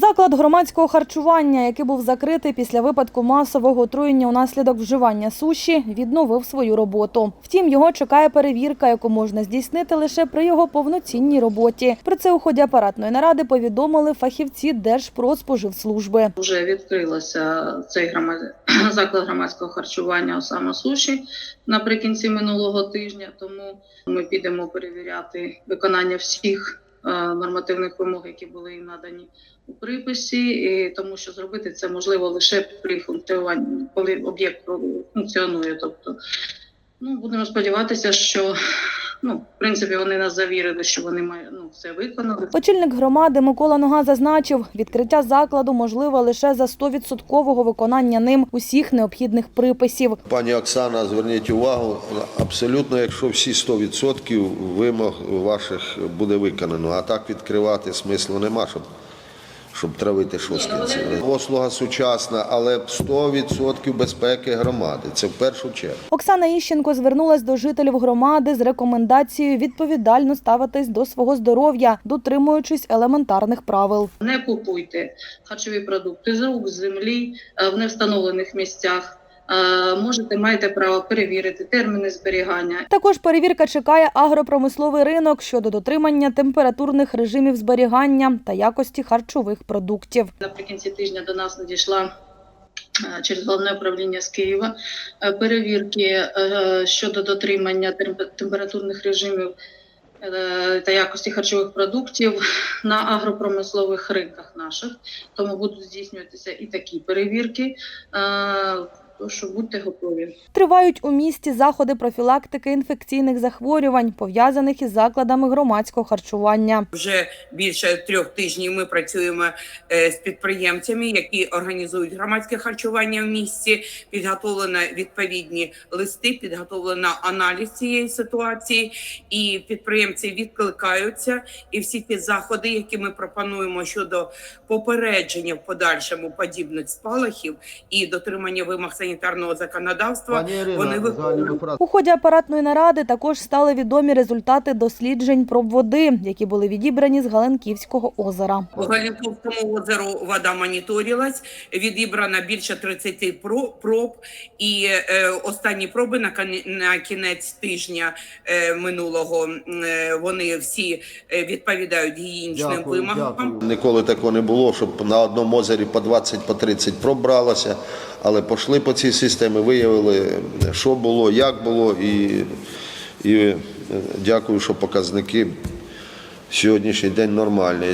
Заклад громадського харчування, який був закритий після випадку масового отруєння унаслідок вживання суші, відновив свою роботу. Втім, його чекає перевірка, яку можна здійснити лише при його повноцінній роботі. Про це у ході апаратної наради повідомили фахівці Держпродспоживслужби. Вже відкрилося цей громад... заклад громадського харчування Осама Суші наприкінці минулого тижня. Тому ми підемо перевіряти виконання всіх нормативних вимог, які були їм надані у приписі, і тому що зробити це можливо лише при функціонуванні, коли об'єкт функціонує. Тобто, ну будемо сподіватися, що ну, в принципі вони нас завірили, що вони мають ну, все виконали. Очільник громади Микола Нога зазначив, відкриття закладу можливе лише за 100% виконання ним усіх необхідних приписів. Пані Оксана, зверніть увагу, абсолютно, якщо всі 100% вимог ваших буде виконано, а так відкривати смислу нема, щоб, щоб травити шоскінці. Послуга сучасна, але 100% безпеки громади. Це в першу чергу. Оксана Іщенко звернулась до жителів громади з рекомендацією відповідально ставитись до свого здоров'я, дотримуючись елементарних правил. Не купуйте харчові продукти з рук, з землі е, в невстановлених місцях. Е, Можете маєте право перевірити терміни зберігання. Також перевірка чекає агропромисловий ринок щодо дотримання температурних режимів зберігання та якості харчових продуктів. Наприкінці тижня до нас надійшла е, через головне управління з Києва е, перевірки щодо дотримання температурних режимів та якості харчових продуктів на агропромислових ринках наших. Тому будуть здійснюватися і такі перевірки. Тож будьте готові. Тривають у місті заходи профілактики інфекційних захворювань, пов'язаних із закладами громадського харчування. Вже більше трьох тижнів ми працюємо е, з підприємцями, які організують громадське харчування в місті. Підготовлено відповідні листи, підготовлено аналіз цієї ситуації, і підприємці відкликаються. І всі ті заходи, які ми пропонуємо щодо попередження в подальшому подібних спалахів і дотримання вимог санітарного законодавства, вони виконують. У ході апаратної наради також стали відомі результати досліджень проб води, які були відібрані з Галенківського озера. По Галінковському озеру вода моніторилась, відібрано більше 30 проб, і е, останні проби на, на кінець тижня е, минулого е, вони всі відповідають гігієнічним вимогам. Ніколи такого не було, щоб на одному озері по 20 по 30 проб бралося, але пішли по цій системі, виявили, що було, як було, і, і е, дякую, що показники сьогоднішній день нормальні.